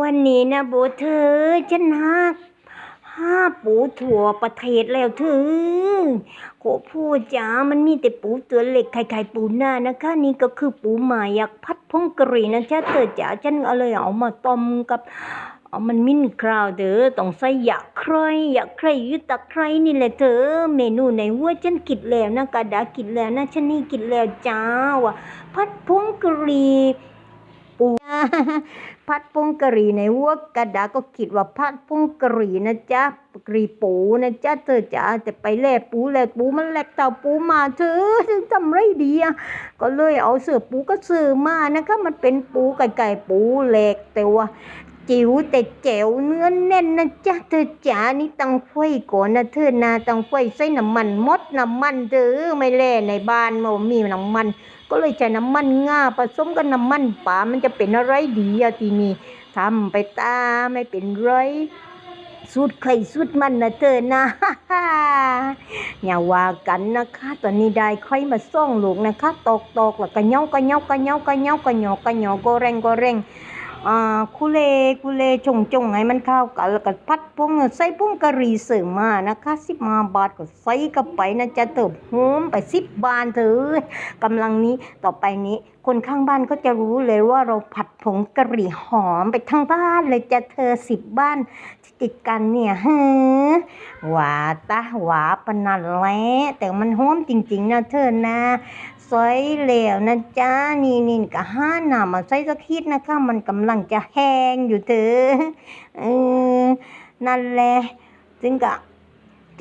วันนี้นะโบเธอฉันหักห้าปูถั่วประเทศแล้วเธอโคพูดจ๋ามันมีแต่ปูตัวเล็กไข่ไข่ปูหน้านะคะ นี่ก็คือปูหมายักพัดพงกะรี่นะจ๊ะเธอจ๋าฉันเอาเลยเอามาต้มกับเอามันมิ้นคราวเด้อต้องใส่ยักใครยักใครยุตะใครนี่แหละเธอเมนูไหนว่าฉันกินแล้วนะกระดากินแล้วนะฉันนี่กินแล้วจ้าว่ะพัดพงกะ ปูพัดพงกะหรี่ในวัวกระดาก็คิดว่าพัดพงกะหรี่นะจ๊ะกะหรี่ปูนะจ๊ะเธอจ๋าจะไปแลกปูแลกปูมันแหลกเต่าปูมาเธอทำไรดีอะก็เลยเอาเสือปูก็ซื้อมานะคะมันเป็นปูไก่ไก่ปูแหลกแต่ว่า จิ๋วแต่แจ๋วเนื้อแน่นนะจ๊ะเธอจ๋านี่ตังไฟก่อนนะเธอนาตังไฟใส่น้ำมันมดน้ำมันเธอไม่แล่ในบ้านมันมีน้ำมัน ก็เลยใช้น้ำมันง่าผสมกับน้ำมันป่ามันจะเป็นอะไรดีอะทีนี้ทำไปตาไม่เป็นไรสูตรไข่สูตรมันนะเธอนะอย่าว่ากันนะคะ ตอนนี้ได้ค่อยมาส่องลูกนะคะ ตกตกแล้วก็เหย้าก็เหย้าก็เหย้าก็เหย้าก็เหยาก็เหยาก็แรงก็แรงอ่า คุเลคุเลจงจงให้มันเข้ากันแล้วก็พัดพงใส่พงกะหรี่เสริมมานะคะสิบมาบาทก็ใส่เข้าไปนะจะเติบโหมไปสิบบาทเถอะกำลังนี้ต่อไปนี้ คนข้างบ้านก็จะรู้เลยว่าเราผัดผงกะหรี่หอมไปทั้งบ้านเลยจะเธอสิบบ้านที่ติดกันเนี่ยฮะหวาตาหวาปนันแล้แต่มันหอมจริง ๆ นะเธอนะ ซอยเหลวนะจ๊ะนี่นี่ก็ห้าหนามาใส่สักคิดนะคะ มันกำลังจะแห้งอยู่เธอเออนั่นแหละจึงกะ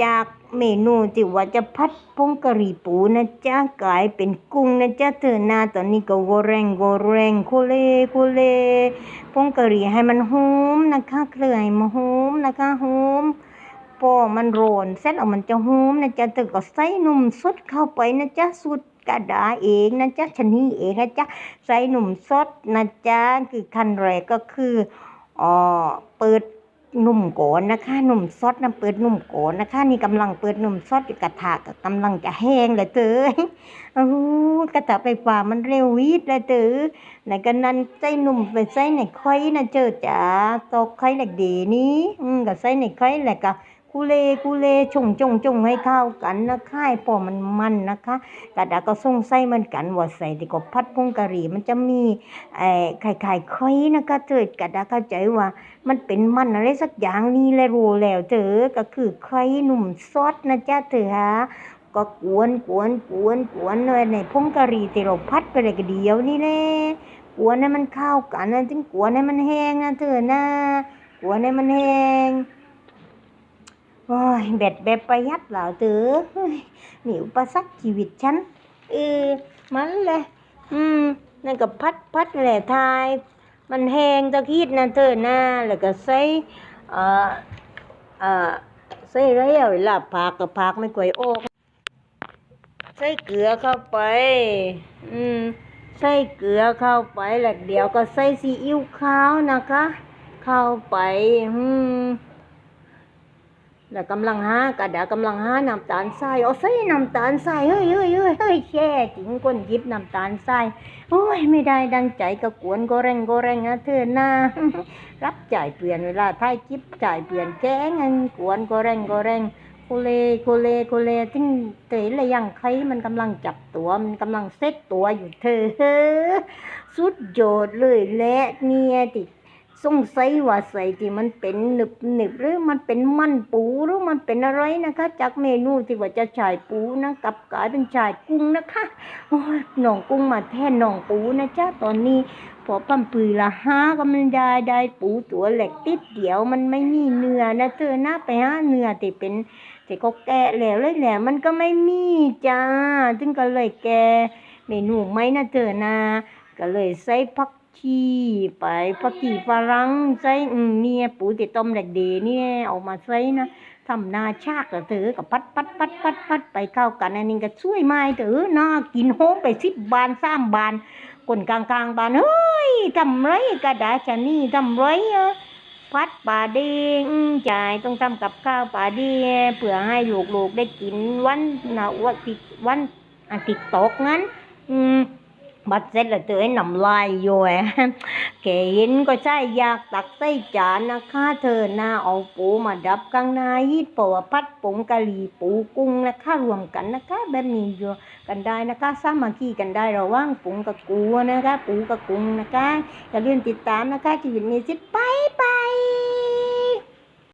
จากเมนูที่ว่าจะพัดพงกะหรี่ปูนะจ๊ะกลายเป็นกุ้งนะจ๊ะเธอหน้าตอนนี้ก็โกแรงโกแรงโคเลโคเลพงกะหรี่ให้มันหอมนะคะเคลื่อยมาหอมนะคะหอมพอมันโรนเสร็จแล้วมันจะหอมนะจ๊ะเธอก็ใส่นมสดเข้าไปนะจ๊ะสูตร กระดาเองนะจ๊ะชนีเองนะจ๊ะใส่นมสดนะจ๊ะคือขั้นแรกก็คืออ๋อเปิดหนุ่มโกอนนะคะหนุ่มซอสน้ำเปิดหนุ่มโกอนนะคะ นี่กำลังเปิดหนุ่มซอสกระทะก็กำลังจะแห้งเลยเตยโอ้กระทะไฟฟ้ามันเร็ววิดเลยเตยไหนกันนั้นใส่นุ่มไปใส่ในไข่นะเจอจ๋าตกไข่เหล็กดีนี้อืมก็ใส่ในไข่แหละก็ กูเลกูเลชงจงจงให้เข้ากันนะคะให้พอมันมันนะคะกระดาก็ส่งใส่มือนกันว่าใส่ที่ก็พัดพงกะหรี่มันจะมีไอ้ไข่ไข่ไข่นะคะเจอกระดาเข้าใจว่ามันเป็นมันอะไรสักอย่างนี่แหละรู้แล้วเธอก็คือไข่หนุ่มซอสนะจ๊ะเธอฮะก็กวนกวนกวนกวนเลยในพงกะหรี่ที่เราพัดไปเลยก็เดียวนี่แหละกวนให้มันเข้ากันนะถึงกวนให้มันแห้งนะเธอนะกวนให้มันแห้ง โอ้ยแบดแบบประหยัดเหล่าเธอเฮ้ยนี่อุปสรรคชีวิตฉัน เออ มันเลย อืมนั่นก็พัดพัดแหละทาย มันแหงตะคิดนะเธอหน้าแล้วก็ใส่เอ่อเอ่อใส่ไรเอาเวลาผักกับผักไม่กวยออกใส่เกลือเข้าไป อืม ใส่เกลือเข้าไปแล้วเดี๋ยวก็ใส่ซีอิ๊วขาวนะคะ เข้าไป อืม แล้วกำลังหากระดากำลังหาน้ำตาลทรายเอาใส่น้ำตาลทรายเฮ้ยเฮ้ยเฮ้ยเฮ้ยแช่จริงคนยิบน้ำตาลทรายโอ้ยไม่ได้ดังใจก็กวนก็แรงก็แรงนะเธอหน้ารับจ่ายเปลี่ยนเวลาท้ายคลิปจ่ายเปลี่ยนแก้เงินกวนก็แรงก็แรงโคเลโคเลโคเลทิ้งเตยเลยยังใครมันกำลังจับตัวมันกำลังเซ็ตตัวอยู่เธอสุดโยอดเลยและเนี่ยติ สงสัยว่าใส่ที่มันเป็นหนึบหนึบหรือมันเป็นมันปูหรือมันเป็นอะไรนะคะ จากเมนูที่ว่าจะฉายปูนะกลับกลายเป็นฉายกุ้งนะคะโอ้ยหน่องกุ้งมาแทนหน่องปูนะจ๊ะตอนนี้พอปั๊มปือละห้าก็มันได้ได้ปูตัวเหล็กติดเดียวมันไม่มีเนื้อนะเธอหน้าไปหาเนื้อที่เป็นที่เขาแกะแล้วเลยแหละมันก็ไม่มีจ้าถึงก็เลยแกเมนูไม่นะเธอนะก็เลยใส่ผัก ชีไปผักชีฝรั่งใส่เนี่ยปูที่ต้มเหล็กดีเนี่ยเอามาใส่นะทำนาชากกับเธอกับพัดพัดพัดพัดพัดไปเข้ากันอันนี้ก็ช่วยไม้เธอน่ากินโฮมไปสิบบานสามบานคนกลางกลางบานเฮ้ยทำไรกระดาชะนี่ทำไรอะพัดป่าเด้งอืมจ่ายต้องทำกับข้าวป่าเดีเพื่อให้ลูกๆได้กินวันนะวันติดวันอาทิตย์ตกงั้น อืม บัดเสร็จแล้วเธอให้นำลายอยู่แหมแกเห็นก็ใช่อยากตักใส่จานนะคะเธอหน้าเอาปูมาดับกลางนายีดปัวพัดผงกะหรี่ปูกุ้งนะคะรวมกันนะคะแบบนี้อยู่กันได้นะคะสามัคคีกันได้ระว่างปงกับกูนะคะปูกับกุ้งนะคะอย่าลืมติดตามนะคะชีวิตมีสิทธิ์ไป